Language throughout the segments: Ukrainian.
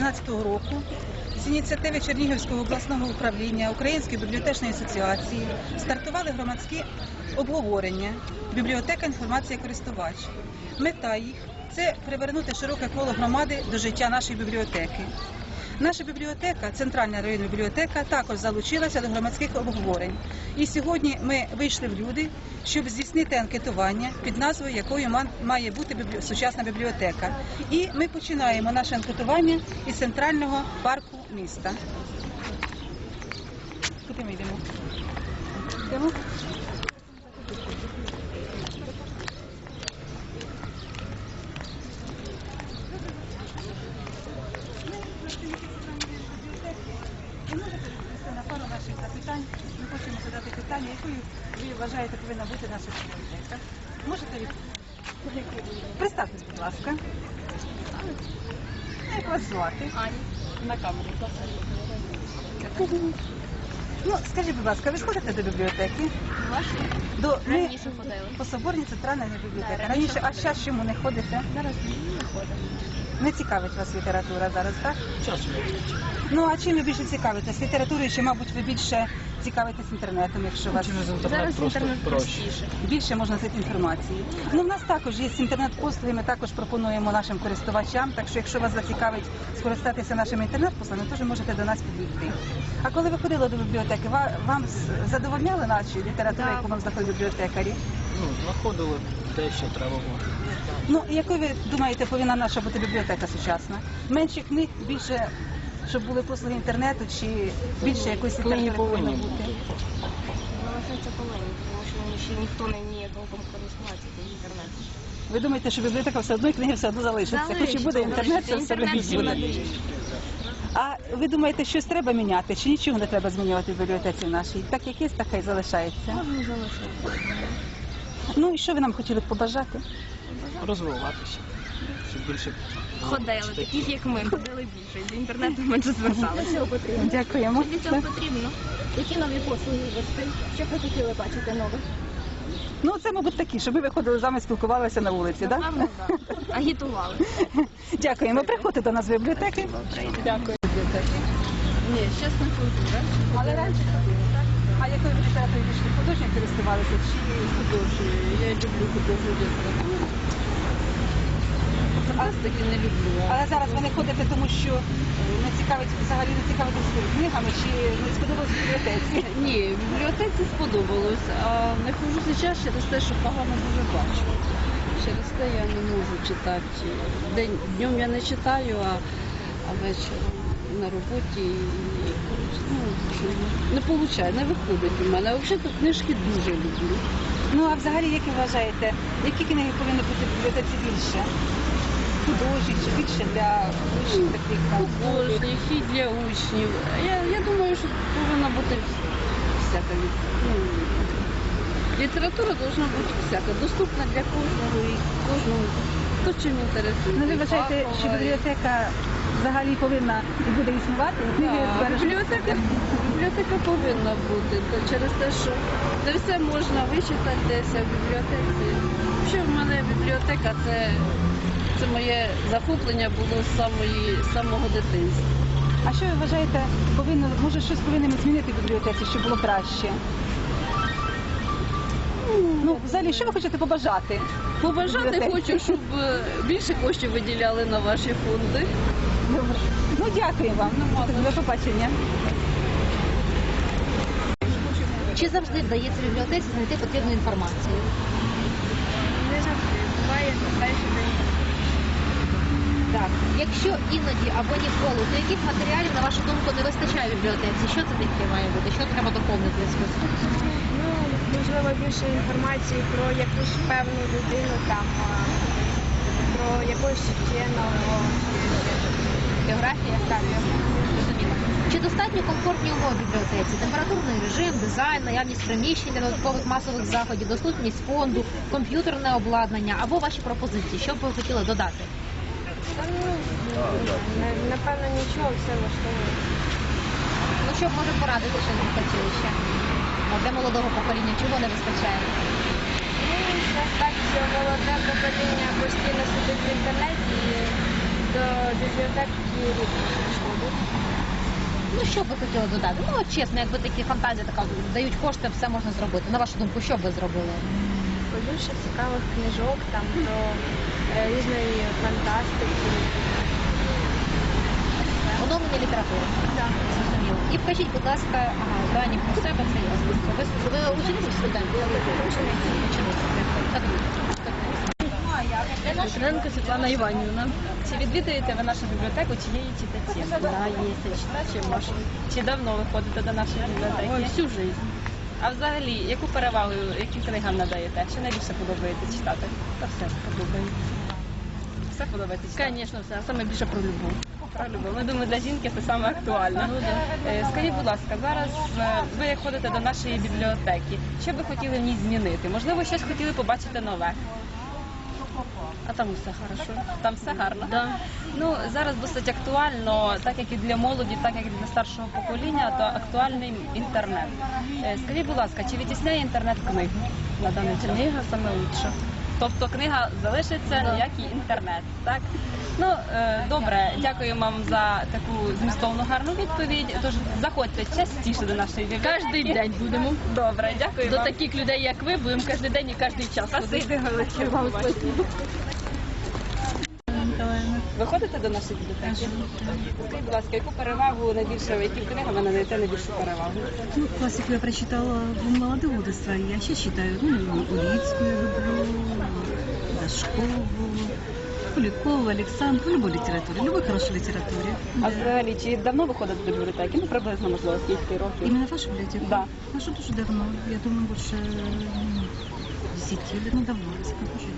2013 року з ініціативи Чернігівського обласного управління Української бібліотечної асоціації стартували громадські обговорення бібліотека інформація користувач. Мета їх це привернути широке коло громади до життя нашої бібліотеки. Наша бібліотека, центральна районна бібліотека, також залучилася до громадських обговорень. І сьогодні ми вийшли в люди, щоб здійснити анкетування під назвою якою має бути сучасна бібліотека. І ми починаємо наше анкетування із центрального парку міста. Куди ми йдемо? Йдемо? Ви можете відповісти на пару наших запитань. Ми хочемо задати питання, якою ви вважаєте повинна бути наша бібліотека. Можете відповісти? Представтесь, будь ласка. Як вас звати? Аня. На камеру. Ну, скажіть, будь ласка, ви ж ходите до бібліотеки? Ваші? До Раніше ходили. по соборній центральної бібліотеки. Да, Раніше, раніше а зараз чому не ходите? Зараз не ходимо. Не цікавить вас література зараз, так? Часу Ну а чим ви більше цікавитесь? Літературою чи, мабуть, ви більше цікавитесь інтернетом, якщо вас Через інтернет Зараз просто інтернет простіше. більше можна знайти інформації. Ну, в нас також є інтернет-послуги, ми також пропонуємо нашим користувачам. Так що, якщо вас зацікавить скористатися нашими інтернет-послугами, теж можете до нас підійти. А коли ви ходили до бібліотеки, ва- вам задовольняли наші літератури, яку вам знаходять бібліотекарі? Ну, знаходили те, що треба було. Ну, якою ви думаєте, повинна наша бути бібліотека сучасна? Менше книг, більше, щоб були послуги інтернету, чи більше якоїсь літератури повинні бути? Ну, це повинні, тому що ще ніхто не вміє толком користуватися цим інтернетом. Ви думаєте, що бібліотека все одно і книги все одно залишиться? Хоч і буде інтернет, це все одно буде. А ви думаєте, щось треба міняти, чи нічого не треба змінювати в бібліотеці нашій? Так як є, так хай залишається. Можна залишити. Ну і що ви нам хотіли б побажати? Розвиватися. Щоб більше Ходили, таких як ми, ходили більше, з інтернетом менше зверталися. Дякуємо. Для цього потрібно. Які нові послуги ввести? Що б ви хотіли бачити нове? Ну це, мабуть, такі, щоб ви виходили з вами, спілкувалися на вулиці, так? Напевно, так. Агітували. Дякуємо. Приходьте до нас в бібліотеки. Дякую. Ні, чесно культура. Але раніше ходили, так? А якою літературою більше художньо користувалися чи Художньою. Я люблю художню літературу. Фантастики не люблю. Але зараз ви не ходите, тому що е, не цікавить взагалі не цікавитесь книгами чи не сподобалось в бібліотеці. Ні, в бібліотеці сподобалось, а не ходжу зараз через те, що погано дуже бачу. Через те я не можу читати. День, днем я не читаю, а, а вечором на роботі і, ну, не виходить, не виходить у мене. А взагалі книжки дуже люблю. Ну а взагалі, як ви вважаєте, які книги повинні бути в бібліотеці більше? Художні чи більше для учнів таких там? Художніх і для учнів. Я, я думаю, що повинна бути всяка лі- ну, література повинна бути всяка, доступна для кожного і кожного, хто чим інтересує. Ну ви вважаєте, що бібліотека взагалі повинна і буде існувати? І книги бібліотека, бібліотека повинна бути та через те, що не все можна вичитати десь а в бібліотеці. Що в мене бібліотека це, це моє захоплення було з самої з самого дитинства. А що ви вважаєте, повинно, може щось повинні змінити в бібліотеці, щоб було краще? Ну, взагалі, що ви хочете побажати? Побажати Бібліотеці. хочу, щоб е, більше коштів виділяли на ваші фонди. Ну, дякую вам. До побачення. Чи завжди вдається бібліотеці знайти потрібну інформацію? Не завжди. Буває день. Так. Якщо іноді або ніколи, то яких матеріалів, на вашу думку, не вистачає в бібліотеці? Що це таке має бути? Що треба доповнити в списку? Ну, можливо, більше інформації про якусь певну людину, там, про якогось вченого. Географія? Так. Чи достатньо комфортні умови в бібліотеці? Температурний режим, дизайн, наявність приміщень для додаткових масових заходів, доступність фонду, комп'ютерне обладнання або ваші пропозиції? Що б ви хотіли додати? Та, ну, напевно, нічого, все влаштовує. Ну що б може порадити, що не хотіли ще? Для молодого покоління чого не вистачає? Ну, зараз так, що молоде покоління постійно сидить в інтернеті і до бібліотеки рідних. Ну що б ви хотіли додати? Ну от чесно, якби такі фантазії така дають кошти, все можна зробити. На вашу думку, що б ви зробили? Побільше цікавих книжок там про е, різної фантастики. Оновлення літератури. Так. Зрозуміло. І покажіть, будь ласка, ага, дані про себе це я Ви, ви учениця студент? Учениця. Так. Петренко Світлана Іванівна. Чи відвідуєте ви нашу бібліотеку, чи є її читачі? Да, є читачі. Чи давно ви ходите до нашої бібліотеки? Ой, всю життя. А взагалі, яку перевагу, яким книгам надаєте? Що найбільше подобається читати? Та все подобається. Все подобається читати? Звісно, все, а саме більше про любов. Про любов. Ми думаю, для жінки це саме актуально. Е, Скажіть, будь ласка, зараз е, ви як ходите до нашої бібліотеки, що би хотіли в ній змінити? Можливо, щось хотіли побачити нове. А там все хорошо. Там все гарно. Да. Ну зараз досить актуально, так як і для молоді, так як і для старшого покоління, то актуальний інтернет. Е, Скажіть, будь ласка, чи відтісняє інтернет книгу на даний час? Книга саме лучша. Тобто книга залишиться, Да. як і інтернет, так? Ну е, добре, дякую вам за таку змістовну гарну відповідь. Тож заходьте частіше до нашої бібліотеки. Кожний день будемо. Добре, дякую До вам. таких людей, як ви, будемо кожен день і кожен час. Спасибі велике вам. Спасибо. Ви ходите до нашої бібліотеки? Скажіть, будь ласка, яку перевагу найбільше, які книги ви надаєте найбільшу перевагу? Ну, классику я прочитала в молодые годы. Я сейчас читаю, ну, Улицкую люблю, Дашкову, Куликову, Александру, любой литературе, любой хорошей литературе. А взагалі, чи давно ви ходите до бібліотеки? Ну, приблизно, можливо, скільки років? Именно вашу библиотеку? Да. Нашу тоже давно. Я думаю, больше м, десяти лет. Ну, давно, давно.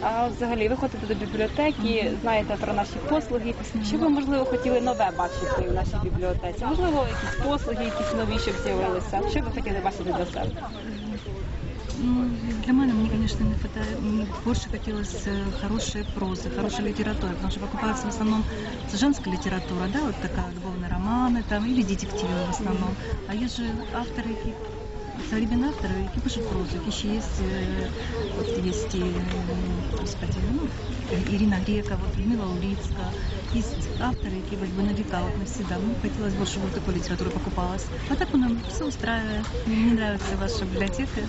А взагалі, ви ходите до бібліотеки, знаєте про наші послуги. Що ви, можливо, хотіли нове бачити в нашій бібліотеці? Можливо, якісь послуги, якісь нові, щоб з'явилися. Що ви хотіли бачити для себе? Ну, для мене мне, конечно, не хватает. Мне больше хотелось э, хорошей прозы, хорошей литературы, потому что покупается в основном женская литература, да, вот такая любовные романы там, или детективы в основном. А есть же авторы, які- современные авторы, які пишут прозу, які ще есть, э, вот есть, и, э, господи, ну, Ирина Грека, вот Людмила Улицка, есть авторы, які как бы на века, вот навсегда. Ну, хотелось больше вот такой литературы покупалась. А так нам все устраивает. Мне нравится ваша библиотека.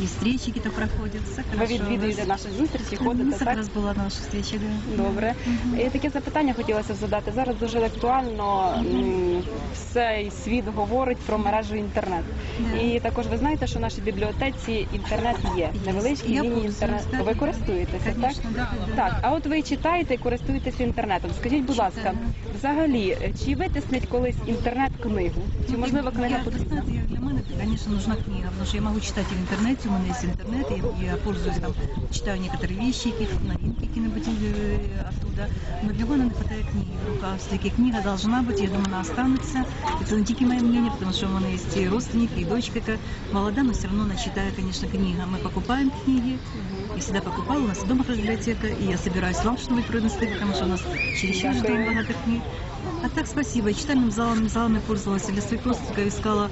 И встречи какие-то проходят. Все Ви хорошо. відвідуєте наші зустрічі, Ну, ходите, так? раз была наша встреча, да. Добре. І таке запитання хотілося б задати. Зараз дуже актуально м, цей світ говорить про мережу інтернет. Да. І також ви знаєте, що в нашій бібліотеці інтернет є. Є. Невеличкі Я лінії пользуюсь, інтернету. да, Ви користуєтеся, так? Конечно, да, да, да. Так, а от ви читаєте і користуєтеся інтернетом. Скажіть, будь ласка, Читаю. взагалі, чи витиснить колись інтернет-книгу? Чи Ну, можливо книга потрібна? Для мене, конечно, нужна книга, потому что я могу читать и в интернете, у меня есть интернет, я, я пользуюсь там, читаю некоторые вещи, какие-то новинки какие-нибудь э, оттуда, но для мене не хватает книги в руках. Все-таки книга должна быть, я думаю, она останется. Это не тільки мое мнение, потому что у меня есть и родственники, и дочка такая молода, но все равно она читает, конечно, книга. Мы покупаем книги, я всегда покупала, у нас дома библиотека, и я собираюсь вам что-нибудь принести, потому что у нас чересчур Дякую. много книг. А так спасибо. Читальным залом, залами пользовалась. Для родственников искала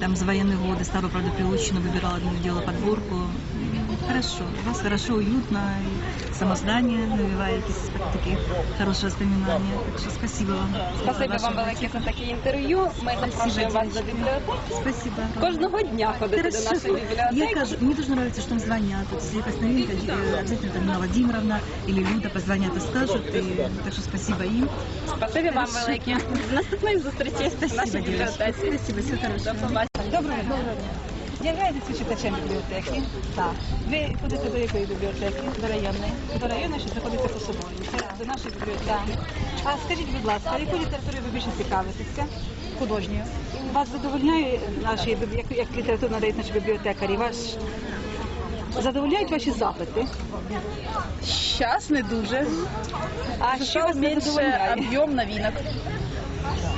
там за военные годы, старую, правда, приучину, выбирала, делала подборку. М, Хорошо. У вас хорошо, уютно. И само здание навевает такие хорошие воспоминания. Так что спасибо вам. за Спасибо ваше вам велике за таке інтерв'ю. Ми запрошуємо вас до бібліотеки. Спасибо. Кожного дня ходити до Хорошо. нашої Я бібліотеки. кажу, мне тоже нравится, что им звонят. Вот если какая-то новинка, э, обязательно там Нина Владимировна или Люда позвонят и скажут. И, так что спасибо им. Спасибі вам велике. До наступної зустрічі в нашій бібліотеці. До побачення. Доброго дня. Являєтеся читачем бібліотеки? Так. Ви ходите до якої бібліотеки? До районної. До районної, що знаходиться по собою. Це до нашої бібліотеки. А скажіть, будь ласка, якою літературою ви більше цікавитеся? Художньою. Вас задовольняє наші як, як літературу надають наші бібліотекарі? Ваш задовольняють ваші запити? Сейчас не дуже. А що Сейчас вас не меньше задовольняє? объем новинок.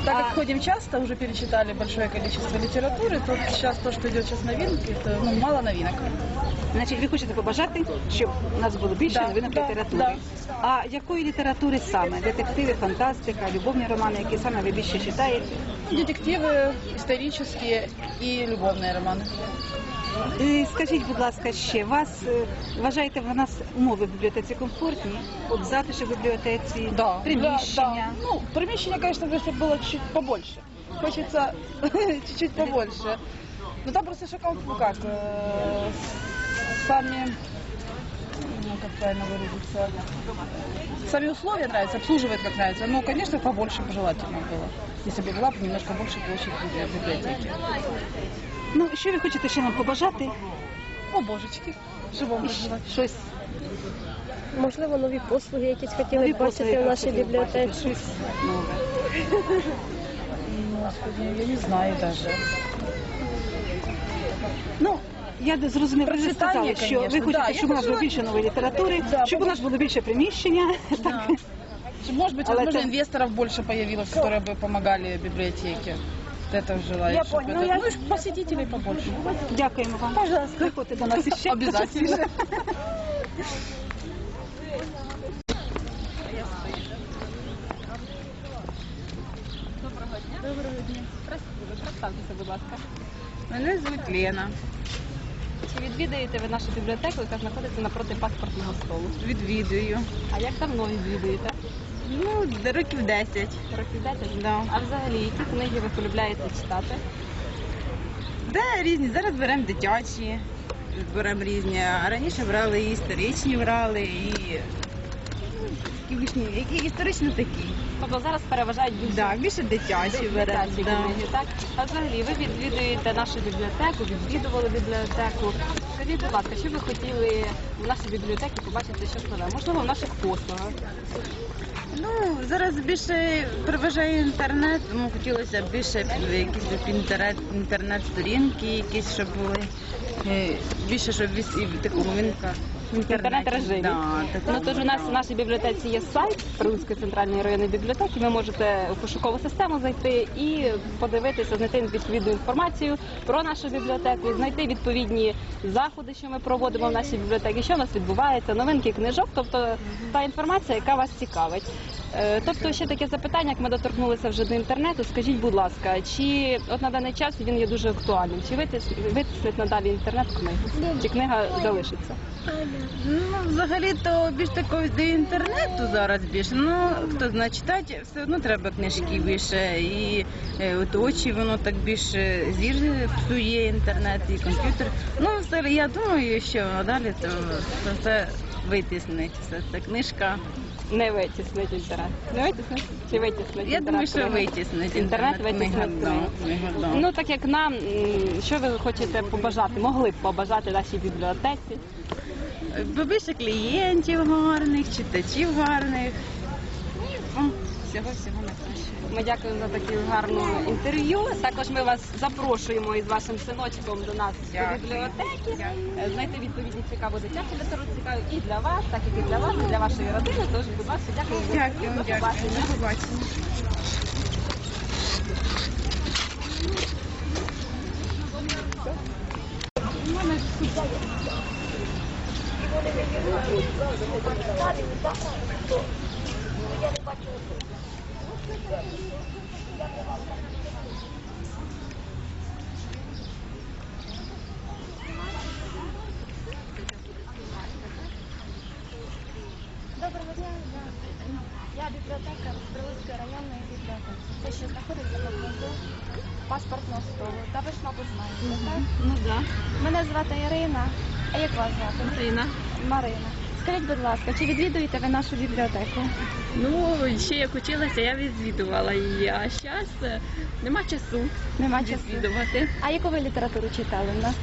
Так А- как ходим часто, уже перечитали большое количество литературы, то сейчас то, что идет сейчас новинки, это ну, мало новинок. Значить, ви хочете побажати, щоб у нас було більше Да, новинок да, літератури. А якої літератури саме? Детективи, фантастика, любовні романи, які саме ви більше читаєте? Детективы, исторические и любовные романы. Е, Скажіть, будь ласка, ще вас е, вважаєте в нас умови в бібліотеці комфортні? От затишок в бібліотеці, Да, приміщення. да, да. Ну, приміщення, конечно, бы, чтобы было чуть побольше. Хочется чуть-чуть побольше. Но там просто еще ком- ну как, э, сами, ну, как правильно выразиться, сами условия нравятся, обслуживает как нравится. Ну, конечно, побольше бы желательно было. Если бы была бы немножко больше площадь для библиотеки. Ну, що ви хочете ще нам побажати? О, божечки, щоб вам желать. Щось Можливо, нові послуги якісь хотіли нові б бачити послуги в нашій хотіли б бачити, бібліотеці. Щось нове. Господи, я не знаю даже. Ну, я зрозуміла, ви вже Прочитання, сказали, що ви конечно, хочете, да, я щоб у нас було хотіла- більше нової літератури, Да, щоб у нас було більше приміщення. Так. Может быть, Але возможно, це- инвесторов больше появилось, которые бы помогали библиотеке. Это желаю. чтоб это- Ну и посетителей побольше. Дякуємо вам. Пожалуйста. Приходьте до нас іще. Обязательно. Представтеся, будь ласка. Мене звуть Лена. Чи відвідуєте ви нашу бібліотеку, яка знаходиться напроти паспортного столу? Відвідую. А як давно відвідуєте? Ну, років 10. Років 10? Да. А взагалі, які книги ви полюбляєте читати? Де різні. Зараз беремо дитячі, беремо різні. А раніше брали і історичні брали, і ну, які історично такі. Тобто зараз переважають більше Да, більше дитячі беремо. дитячі Да. книги, так? А взагалі, ви відвідуєте нашу бібліотеку, відвідували бібліотеку. Скажіть, будь ласка, що ви хотіли в нашій бібліотеці побачити щось нове? Можливо, в наших послугах? Ну, зараз більше переважає інтернет, тому хотілося б більше якісь інтернет, інтернет-сторінки, якісь, щоб були. е, Більше, щоб віс- і вінка. В інтернет-режимі. Да, Ну тож у нас в нашій бібліотеці є сайт Прилуцької центральної районної бібліотеки. Ви можете у пошукову систему зайти і подивитися, знайти відповідну інформацію про нашу бібліотеку, знайти відповідні заходи, що ми проводимо в нашій бібліотеці, що в нас відбувається, новинки книжок, тобто та інформація, яка вас цікавить. Е, Тобто ще таке запитання, як ми доторкнулися вже до інтернету. Скажіть, будь ласка, чи от на даний час він є дуже актуальним? Чи витис- витиснуть надалі інтернет книгу? Чи книга залишиться? Ну, взагалі-то більш такого до інтернету зараз більше. Ну, хто знає читати, все одно треба книжки більше. І е, от очі воно так більше зір псує інтернет і комп'ютер. Ну, все, я думаю, що далі то, то все витіснить. Все це книжка. Не витіснить інтернет. Не витіснить? Чи витіснить Я думаю, що витіснить Інтернет витіснить книгу. Ну так як нам, м, що ви хочете побажати, могли б побажати нашій бібліотеці? Побільше клієнтів гарних, читачів гарних. О, Всього всього найкращого. Ми дякуємо за таке гарне інтерв'ю. Також ми вас запрошуємо із вашим синочком до нас Дякую. до бібліотеки. Дякую. Знайти відповідні цікаву дитячу літературу цікаву і для вас, так як і для вас, і для вашої родини. Тож, будь ласка, дякую. Дякую. До дякую. побачення. До побачення. Доброго дня. Я бібліотекар з Прилуцької районної бібліотеки. Це що знаходиться поблизу паспортного столу. Та ви ж, мабуть, знаєте, так? Ну так. Мене звати Ірина. А як вас звати? Марина. Марина. Скажіть, будь ласка, чи відвідуєте ви нашу бібліотеку? Ну, ще як училася, я відвідувала її, а зараз нема часу Нема часу. відвідувати. А яку ви літературу читали в нас?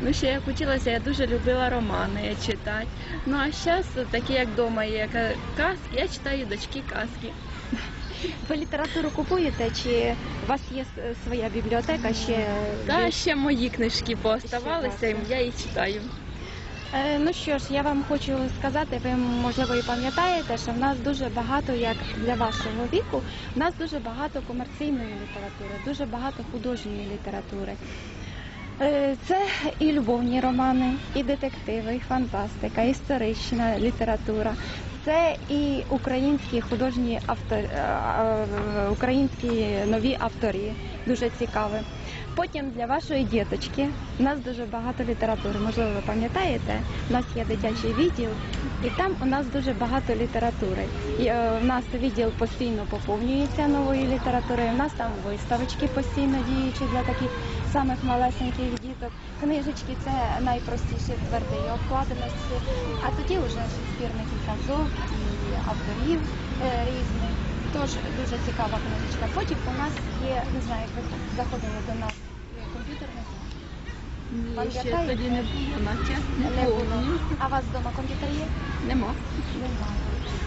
Ну, ще як училася, я дуже любила романи читати. Ну, а зараз, такі як вдома є ка- казки, я читаю дочки казки. Ви літературу купуєте, чи у вас є с- своя бібліотека ще? Та ще мої книжки пооставалися, і я їх читаю. Е, Ну що ж, я вам хочу сказати, ви можливо і пам'ятаєте, що в нас дуже багато, як для вашого віку, в нас дуже багато комерційної літератури, дуже багато художньої літератури. Е, Це і любовні романи, і детективи, і фантастика, історична література. Це і українські художні авто... е, е, українські нові авторі, дуже цікаві. Потім для вашої діточки у нас дуже багато літератури. Можливо, ви пам'ятаєте, у нас є дитячий відділ, і там у нас дуже багато літератури. І, е, у нас відділ постійно поповнюється новою літературою. У нас там виставочки постійно діючі для таких самих малесеньких діток. Книжечки це найпростіші в твердій обкладеності. А тоді вже збірник і казок, і авторів е, різних. Тож дуже цікава книжечка. Потім у нас є, не знаю, як ви заходили до нас є комп'ютерний. Ні, ще тоді не було, наче Не не було. А у вас вдома комп'ютер є? Нема. Немає.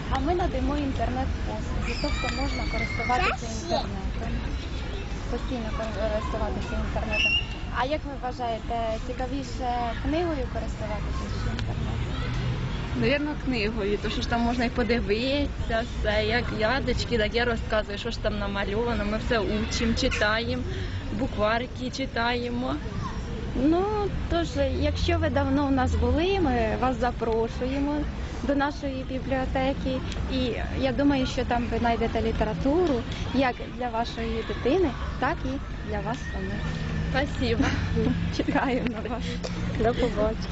А ми надаємо інтернет-послуги, тобто можна користуватися інтернетом. Постійно користуватися інтернетом. А як ви вважаєте, цікавіше книгою користуватися чи інтернетом? Навірно, книгою, тому що ж там можна і подивитися все, як ядочки, так я розказую, що ж там намальовано, ми все учимо, читаємо, букварики читаємо. Ну, тож, якщо ви давно у нас були, ми вас запрошуємо до нашої бібліотеки. І я думаю, що там ви знайдете літературу як для вашої дитини, так і для вас самих. Спасибо. Чекаємо на вас. До побачення.